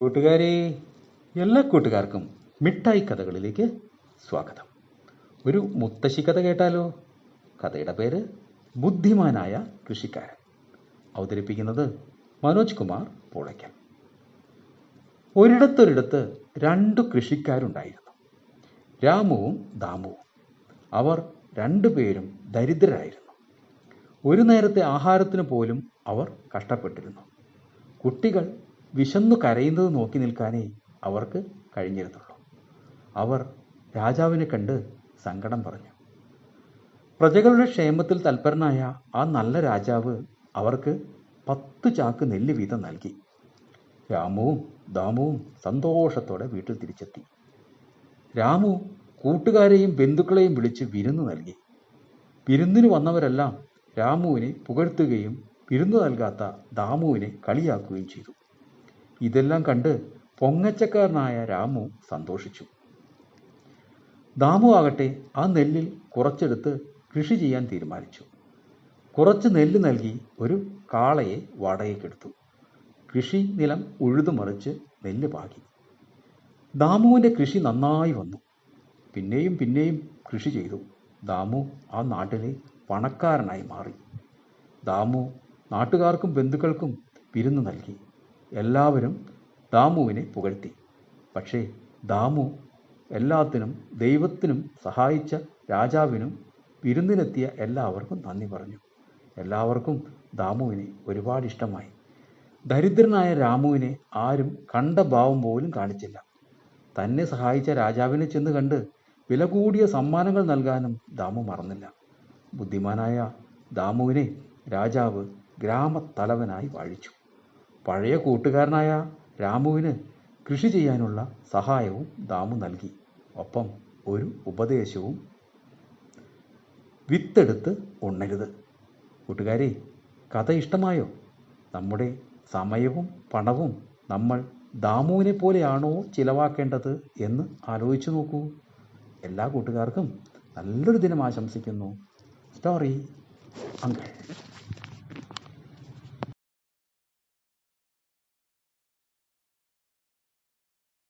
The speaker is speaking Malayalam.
കൂട്ടുകാരെ എല്ലാ കൂട്ടുകാർക്കും മിഠായി കഥകളിലേക്ക് സ്വാഗതം. ഒരു മുത്തശ്ശി കഥ കേട്ടാലോ? കഥയുടെ പേര് ബുദ്ധിമാനായ കൃഷിക്കാരൻ. അവതരിപ്പിക്കുന്നത് മനോജ് കുമാർ പൂളയ്ക്കൽ. ഒരിടത്തൊരിടത്ത് രണ്ടു കൃഷിക്കാരുണ്ടായിരുന്നു. രാമുവും ദാമുവും. അവർ രണ്ടുപേരും ദരിദ്രരായിരുന്നു. ഒരു നേരത്തെ ആഹാരത്തിന് പോലും അവർ കഷ്ടപ്പെട്ടിരുന്നു. കുട്ടികൾ വിശന്നു കരയുന്നത് നോക്കി നിൽക്കാനേ അവർക്ക് കഴിഞ്ഞിരുന്നുള്ളൂ. അവർ രാജാവിനെ കണ്ട് സങ്കടം പറഞ്ഞു. പ്രജകളുടെ ക്ഷേമത്തിൽ തൽപരനായ ആ നല്ല രാജാവ് അവർക്ക് പത്ത് ചാക്ക് നെല്ല് വീതം നൽകി. രാമുവും ദാമുവും സന്തോഷത്തോടെ വീട്ടിൽ തിരിച്ചെത്തി. രാമു കൂട്ടുകാരെയും ബന്ധുക്കളെയും വിളിച്ച് വിരുന്ന് നൽകി. വിരുന്നിന് വന്നവരെല്ലാം രാമുവിനെ പുകഴ്ത്തുകയും വിരുന്ന് നൽകാത്ത ദാമുവിനെ കളിയാക്കുകയും ചെയ്തു. ഇതെല്ലാം കണ്ട് പൊങ്ങച്ചക്കാരനായ രാമു സന്തോഷിച്ചു. ദാമു ആകട്ടെ ആ നെല്ലിൽ കുറച്ചെടുത്ത് കൃഷി ചെയ്യാൻ തീരുമാനിച്ചു. കുറച്ച് നെല്ല് നൽകി ഒരു കാളയെ വാടകയ്ക്കെടുത്തു കൃഷി നിലം ഉഴുതുമറിച്ച് നെല്ല് പാകി. ദാമുവിന്റെ കൃഷി നന്നായി വന്നു. പിന്നെയും പിന്നെയും കൃഷി ചെയ്തു. ദാമു ആ നാട്ടിലെ പണക്കാരനായി മാറി. ദാമു നാട്ടുകാർക്കും ബന്ധുക്കൾക്കും വിരുന്ന് നൽകി. എല്ലാവരും ദാമുവിനെ പുകഴ്ത്തി. പക്ഷേ ദാമു എല്ലാത്തിനും ദൈവത്തിനും സഹായിച്ച രാജാവിനും വിരുന്നിനെത്തിയ എല്ലാവർക്കും നന്ദി പറഞ്ഞു. എല്ലാവർക്കും ദാമുവിനെ ഒരുപാട് ഇഷ്ടമായി. ദരിദ്രനായ രാമുവിനെ ആരും കണ്ട ഭാവം പോലും കാണിച്ചില്ല. തന്നെ സഹായിച്ച രാജാവിനെ ചെന്ന് കണ്ട് വില കൂടിയ സമ്മാനങ്ങൾ നൽകാനും ദാമു മറന്നില്ല. ബുദ്ധിമാനായ ദാമുവിനെ രാജാവ് ഗ്രാമത്തലവനായി വാഴിച്ചു. പഴയ കൂട്ടുകാരനായ രാമുവിന് കൃഷി ചെയ്യാനുള്ള സഹായവും ദാമു നൽകി. ഒപ്പം ഒരു ഉപദേശവും വിത്തെടുത്ത് ഉണ്ണരുത്. കൂട്ടുകാരെ കഥ ഇഷ്ടമായോ? നമ്മുടെ സമയവും പണവും നമ്മൾ ദാമുവിനെ പോലെയാണോ ചിലവാക്കേണ്ടത് എന്ന് ആലോചിച്ചു നോക്കൂ. എല്ലാ കൂട്ടുകാർക്കും നല്ലൊരു ദിനം ആശംസിക്കുന്നു. Story uncle